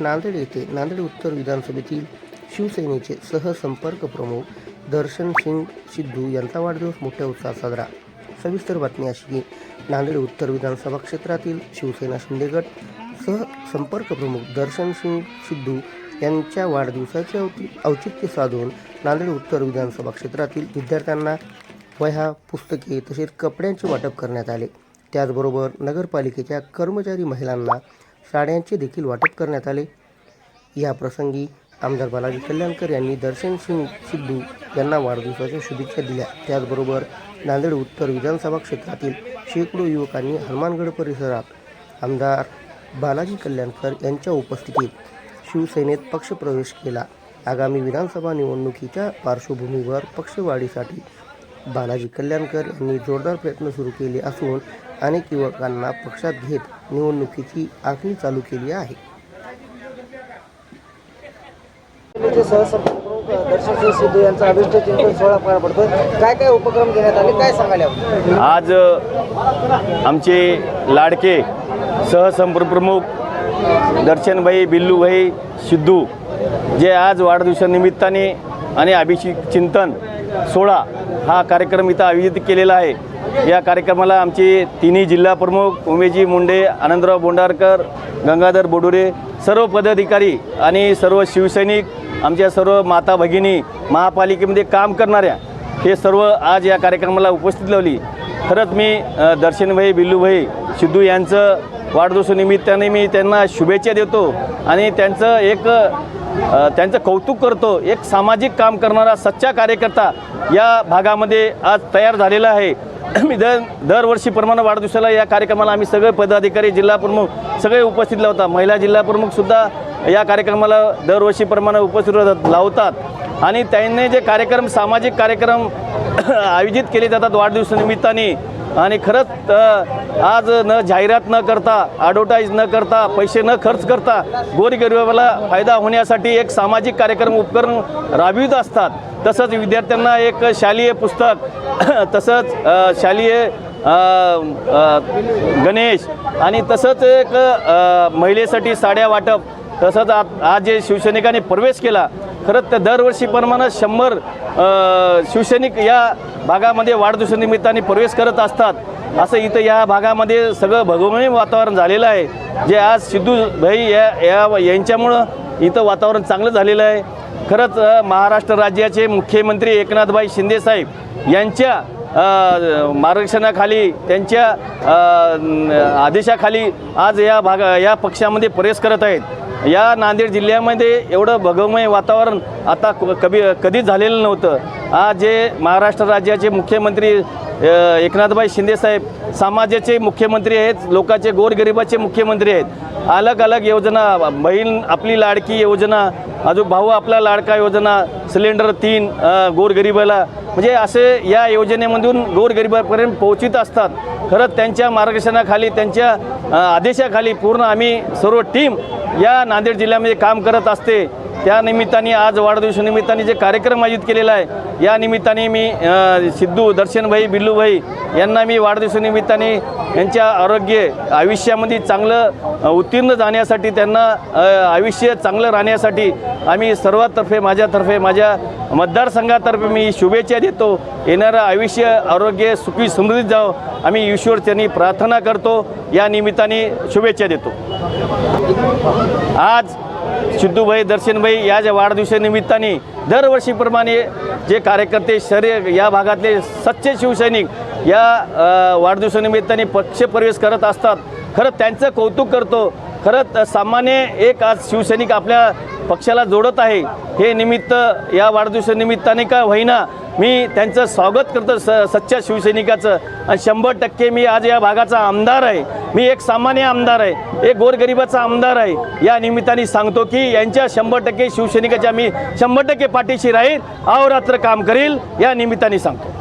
नांदेड येथे नांदेड उत्तर विधानसभेतील शिवसेनेचे सहसंपर्क प्रमुख दर्शन सिंग सिद्धू यांचा वाढदिवस मोठ्या उत्साहात साजरा. सविस्तर बातमी अशी की नांदेड उत्तर विधानसभा क्षेत्रातील शिवसेना शिंदेगड सहसंपर्क प्रमुख दर्शन सिंग सिद्धू यांच्या वाढदिवसाचे औचित्य साधून नांदेड उत्तर विधानसभा क्षेत्रातील विद्यार्थ्यांना वह्या पुस्तके तसेच कपड्यांचे वाटप करण्यात आले. त्याचबरोबर नगरपालिकेच्या कर्मचारी महिलांना साड्यांचे देखील वाटप करण्यात आले. या प्रसंगी आमदार बालाजी कल्याणकर यांनी दर्शन सिंग सिद्धू यांना वाढदिवसाच्या शुभेच्छा दिल्या. त्याचबरोबर नांदेड उत्तर विधानसभा क्षेत्रातील शेकडो युवकांनी हनुमानगड परिसरात आमदार बालाजी कल्याणकर यांच्या उपस्थितीत शिवसेनेत पक्षप्रवेश केला. आगामी विधानसभा निवडणुकीच्या पार्श्वभूमीवर पक्षवाढीसाठी बालाजी कल्याणकर यांनी जोरदार प्रयत्न सुरू केले असून अनेक युवकांना पक्षात घेत निवडणुकीची आखणी चालू केली आहे. दर्शन सिद्धू यांचा अभिष्ट चिंतन सोहळा पार पडतो काय काय उपक्रम घेण्यात आले? काय सांगायला? आज आमचे लाडके सहसंपर्क प्रमुख दर्शनभाई बिल्लूभाई सिद्धू जे आज वाढदिवसानिमित्ताने आणि अभिषेक चिंतन सोहळा हा कार्यक्रम इथं आयोजित केलेला आहे. या कार्यक्रमाला आमचे तिन्ही जिल्हाप्रमुख उमेजी मुंडे आनंदराव बोंडारकर गंगाधर बोडुरे सर्व पदाधिकारी आणि सर्व शिवसैनिक आमच्या सर्व माता भगिनी महापालिकेमध्ये काम करणाऱ्या हे सर्व आज या कार्यक्रमाला उपस्थित लावली. खरंच मी दर्शनभाई बिल्लूभाई सिद्धू यांचं वाढदिवसानिमित्ताने मी त्यांना शुभेच्छा देतो आणि त्यांचं एक त्यांचं कौतुक करतो. एक सामाजिक काम करणारा सच्चा कार्यकर्ता या भागामध्ये आज तयार झालेला आहे. मी दर दरवर्षीप्रमाणे वाढदिवसाला या कार्यक्रमाला आम्ही सगळे पदाधिकारी जिल्हाप्रमुख सगळे उपस्थित लावतात महिला जिल्हाप्रमुखसुद्धा या कार्यक्रमाला दरवर्षीप्रमाणे उपस्थित लावतात. आणि त्यांनी जे कार्यक्रम सामाजिक कार्यक्रम आयोजित केले जातात वाढदिवसानिमित्ताने आणि खरंच आज न जाहिरात न करता ॲडव्हर्टाईज न करता पैसे न खर्च करता गोरगरिबाला फायदा होण्यासाठी एक सामाजिक कार्यक्रम उपकरण राबवित असतात. तसंच विद्यार्थ्यांना एक शालेय पुस्तक तसंच शालेय गणेश आणि तसंच एक महिलेसाठी साड्या वाटप तसंच आज जे शिवसैनिकांनी प्रवेश केला खरंच त्या दरवर्षीप्रमाणे शंभर शिवसैनिक या भागामध्ये वाढदिवसानिमित्ताने प्रवेश करत असतात. असं इथं या भागामध्ये सगळं भगवमय वातावरण झालेलं आहे. जे आज सिद्धू भाई या या यांच्यामुळं इथं वातावरण चांगलं झालेलं आहे. खरंच महाराष्ट्र राज्याचे मुख्यमंत्री एकनाथभाई शिंदेसाहेब यांच्या मार्गदर्शनाखाली त्यांच्या आदेशाखाली आज या भागा या पक्षामध्ये प्रवेश करत आहेत. या नांदेड जिल्ह्यामध्ये एवढं भगवमय वातावरण आता क- कभी कधीच झालेलं नव्हतं. आज जे महाराष्ट्र राज्याचे मुख्यमंत्री एकनाथभाई शिंदेसाहेब समाजाचे मुख्यमंत्री आहेत लोकांचे गोरगरिबाचे मुख्यमंत्री आहेत. अलग अलग योजना बहीण आपली लाडकी योजना अजून भाऊ आपला लाडका योजना सिलेंडर तीन गोरगरिबाला. म्हणजे असे या योजनेमधून गोरगरिबापर्यंत पोहोचित असतात. खरंच त्यांच्या मार्गदर्शनाखाली त्यांच्या आदेशाखाली पूर्ण आम्ही सर्व टीम या नांदेड जिल्ह्यामध्ये काम करत असते. त्या निमित्ताने आज वाढदिवसानिमित्ताने जे कार्यक्रम आयोजित केलेला आहे या निमित्ताने मी सिद्धू दर्शनभाई बिल्लूभाई यांना मी वाढदिवसानिमित्ताने यांच्या आरोग्य आयुष्यामध्ये चांगलं उत्तीर्ण जाण्यासाठी त्यांना आयुष्य चांगलं राहण्यासाठी आम्ही सर्वातर्फे माझ्यातर्फे माझ्या मतदारसंघातर्फे मी शुभेच्छा देतो. येणारं आयुष्य आरोग्य सुखी समृद्धीत जावं. आम्ही ईश्वर त्यांनी प्रार्थना करतो. या निमित्ताने शुभेच्छा देतो. आज सिद्धूभाई दर्शनभाई या ज्या वाढदिवसानिमित्ताने दरवर्षीप्रमाणे जे कार्यकर्ते शरीर या भागातले सच्चे शिवसैनिक या वाढदिवसानिमित्ताने पक्षप्रवेश करत असतात खरं त्यांचं कौतुक करतो. खरंच सामान्य एक आज शिवसैनिक आपल्या पक्षाला जोडत आहे. हे निमित्त या वाढदिवसानिमित्ताने का होईना मी त्यांचं स्वागत करतो स सच्च्या शिवसैनिकाचं. आणि शंभर टक्के मी आज या भागाचा आमदार आहे. मी एक सामान्य आमदार आहे. एक गोरगरिबाचा आमदार आहे. या निमित्ताने सांगतो की यांच्या शंभर टक्के शिवसैनिकाच्या मी शंभर टक्के पाठीशी राहील अहोरात्र काम करील या निमित्ताने सांगतो.